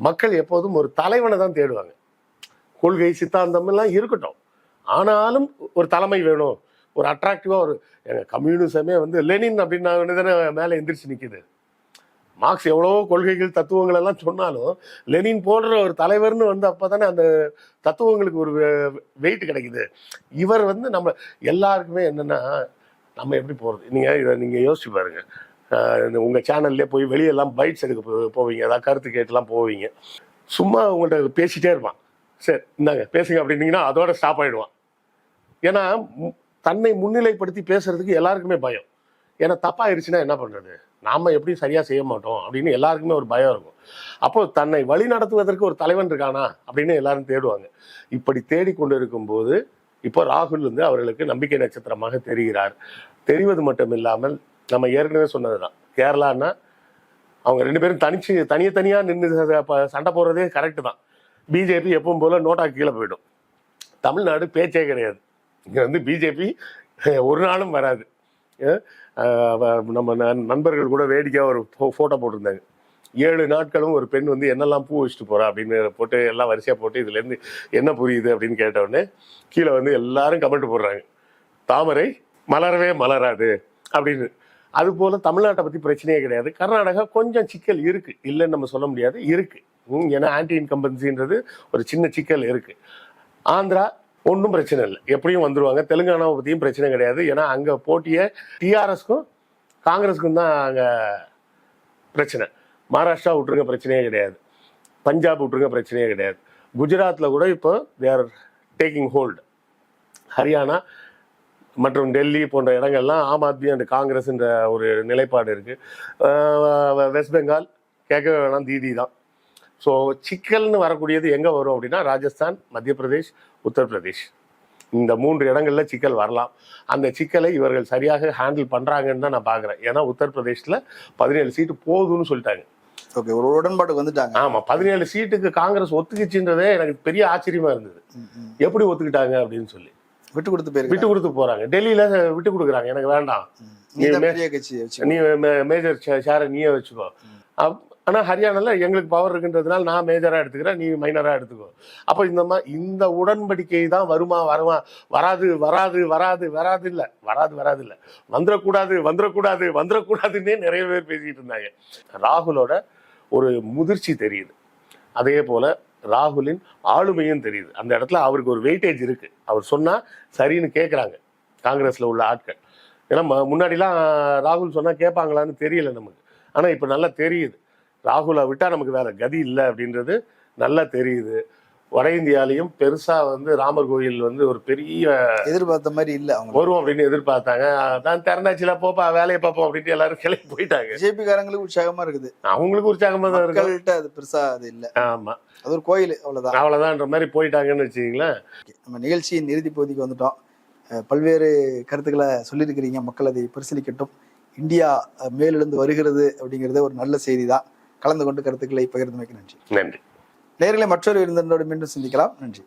மக்கள் எப்போதும் ஒரு தலைவனை தான் தேடுவாங்க. கொள்கை சித்தாந்தம் எல்லாம் இருக்கட்டும். ஆனாலும் ஒரு தலைமை வேணும். ஒரு அட்ராக்டிவாக ஒரு எங்கள் கம்யூனிசமே வந்து லெனின் அப்படின்னா தானே மேலே எந்திரிச்சு நிற்கிது மார்க்ஸ் எவ்வளவோ கொள்கைகள் தத்துவங்கள் எல்லாம் சொன்னாலும் லெனின் போன்ற ஒரு தலைவர்னு வந்து அப்போ தானே அந்த தத்துவங்களுக்கு ஒரு வெயிட் கிடைக்குது. இவர் வந்து நம்ம எல்லாருக்குமே என்னன்னா நம்ம எப்படி போகிறது நீங்கள் இதை நீங்கள் யோசிச்சு பாருங்கள் உங்கள் சேனல்லே போய் வெளியெல்லாம் பைட்ஸ் எடுக்க போவீங்க. ஏதாவது கருத்து கேட்டுலாம் போவீங்க. சும்மா உங்கள்கிட்ட பேசிகிட்டே இருப்பான். சரி இந்தாங்க பேசுங்க அப்படின்னீங்கன்னா அதோட ஸ்டாப் ஆயிடுவான். ஏன்னா மு- தன்னை முன்னிலைப்படுத்தி பேசுறதுக்கு எல்லாருக்குமே பயம். ஏன்னா தப்பாயிருச்சுன்னா என்ன பண்றது? நாம எப்படி சரியா செய்ய மாட்டோம் அப்படின்னு எல்லாருக்குமே ஒரு பயம் இருக்கும். அப்போ தன்னை வழி நடத்துவதற்கு ஒரு தலைவன் இருக்கானா அப்படின்னு எல்லாரும் தேடுவாங்க. இப்படி தேடிக்கொண்டு இருக்கும்போது இப்போ ராகுல் வந்து அவர்களுக்கு நம்பிக்கை நட்சத்திரமாக தெரிகிறார். தெரிவது மட்டும் இல்லாமல் நம்ம ஏற்கனவே சொன்னதுதான். கேரளான்னா அவங்க ரெண்டு பேரும் தனிச்சு தனியா நின்று சண்டை போடுறதே கரெக்டு தான். பிஜேபி எப்பவும் போல நோட்டா கீழே போயிடும். தமிழ்நாடு பேச்சே கிடையாது. இங்கே வந்து பிஜேபி ஒரு நாளும் வராது. நம்ம நண்பர்கள் கூட வேடிக்கையாக ஒரு ஃபோட்டோ போட்டிருந்தாங்க. ஏழு நாட்களும் ஒரு பெண் வந்து என்னெல்லாம் பூ வச்சுட்டு போறா அப்படின்னு போட்டு எல்லாம் வரிசையாக போட்டு இதுலேருந்து என்ன புரியுது அப்படின்னு கேட்டவுடனே கீழே வந்து எல்லாரும் கமெண்ட் போடுறாங்க. தாமரை மலரவே மலராது அப்படின்னு. அது போல தமிழ்நாட்டை பற்றி பிரச்சனையே கிடையாது. கர்நாடகா கொஞ்சம் சிக்கல் இருக்கு. இல்லைன்னு நம்ம சொல்ல முடியாது இருக்கு. ஏன்னா ஆன்டி இன்கம்பன்சின்றது ஒரு சின்ன சிக்கல் இருக்கு. ஆந்திரா ஒன்றும் பிரச்சனை இல்லை. எப்படியும் வந்துருவாங்க. தெலுங்கானாவை பற்றியும் பிரச்சனை கிடையாது. ஏன்னா அங்கே போட்டிய டிஆர்எஸ்க்கும் காங்கிரஸுக்கும் தான் அங்கே பிரச்சனை. மகாராஷ்டிரா விட்டுருங்க பிரச்சனையே கிடையாது. பஞ்சாப் விட்டுருங்க பிரச்சனையே கிடையாது. குஜராத்தில் கூட இப்போ தேர் டேக்கிங் ஹோல்டு ஹரியானா மற்றும் டெல்லி போன்ற இடங்கள்லாம் ஆம் ஆத்மி அண்ட் காங்கிரஸ்ன்ற ஒரு நிலைப்பாடு இருக்குது வெஸ்ட் பெங்கால் கேட்கவே வேணாம் தீதி தான். ஸோ சிக்கல்னு வரக்கூடியது எங்கே வரும் அப்படின்னா ராஜஸ்தான் மத்திய பிரதேஷ் உத்தரப்பிரதேஷ். இந்த மூன்று இடங்கள்ல சிக்கல் வரலாம். அந்த சிக்கலை இவர்கள் சரியாக ஹேண்டில் பண்றாங்கன்னு தான் நான் பார்க்குறேன் ஏன்னா உத்தரப்பிரதேஷ்ல பதினேழு சீட்டு போதும்னு சொல்லிட்டாங்க. ஓகே ஒரு உடன்பாட்டுக்கு வந்துட்டாங்க. ஆமா பதினேழு சீட்டுக்கு காங்கிரஸ் ஒத்துக்கிச்சுன்றதே எனக்கு பெரிய ஆச்சரியமா இருந்தது. எப்படி ஒத்துக்கிட்டாங்க அப்படின்னு சொல்லி. விட்டு கொடுத்து போயிருக்கு விட்டு கொடுத்து போறாங்க. டெல்லியில விட்டு கொடுக்குறாங்க. எனக்கு வேண்டாம். நீ மேஜர் ஷேரை நீயே வச்சுக்கோ. ஆனால் ஹரியானால எங்களுக்கு பவர் இருக்குன்றதுனால நான் மேஜராக எடுத்துக்கிறேன் நீ மைனராக எடுத்துக்கோ. அப்போ இந்த மாதிரி இந்த உடன்படிக்கை தான் வருமா வருமா? வராது வராது வராது வராது இல்லை. வராது வராது இல்லை. வந்துடக்கூடாது வந்துடக்கூடாது வந்துடக்கூடாதுன்னே நிறைய பேர் பேசிகிட்டு இருந்தாங்க. ராகுலோட ஒரு முதிர்ச்சி தெரியுது. அதே போல ராகுலின் ஆளுமையும் தெரியுது. அந்த இடத்துல அவருக்கு ஒரு வெயிட்டேஜ் இருக்குது அவர் சொன்னால் சரின்னு கேட்குறாங்க காங்கிரஸில் உள்ள ஆட்கள். ஏன்னா ம- முன்னாடிலாம் ராகுல் சொன்னால் கேட்பாங்களான்னு தெரியல நமக்கு. ஆனால் இப்போ நல்லா தெரியுது. ராகுலை விட்டா நமக்கு வேற கதி இல்லை அப்படின்றது நல்லா தெரியுது. வட இந்தியாலையும் பெருசா வந்து ராமர் கோயில் வந்து ஒரு பெரிய எதிர்பார்த்த மாதிரி இல்ல அவங்க வரும் அப்படின்னு எதிர்பார்த்தாங்க. அதான் திறந்தாச்சுல போப்பா வேலையை பார்ப்போம் அப்படின்ட்டு எல்லாரும் கிளம்பி போயிட்டாங்க. பிஜேபி காரங்களுக்கு உற்சாகமா இருக்குது. அவங்களுக்கு உற்சாகமா தான் இருக்கு. அது பெருசா அது இல்ல. ஆமா. அது ஒரு கோயில் அவ்வளவுதான். அவ்வளவுதான்ற மாதிரி போயிட்டாங்கன்னு வச்சுக்கீங்களேன். நம்ம நிகழ்ச்சியின் இறுதி பகுதிக்கு வந்துட்டோம். பல்வேறு கருத்துக்களை சொல்லியிருக்கிறீங்க. மக்கள் அதை பரிசீலிக்கட்டும். இந்தியா அஹ், மேலெழுந்து வருகிறது அப்படிங்கிறது ஒரு நல்ல செய்தி தான் கலந்து கொண்டு கருத்துக்களை பகிர்ந்தமைக்கு நன்றி. நன்றி. நேர்களை மற்றொரு விருந்தினரோடு மீண்டும் சிந்திக்கலாம். நன்றி.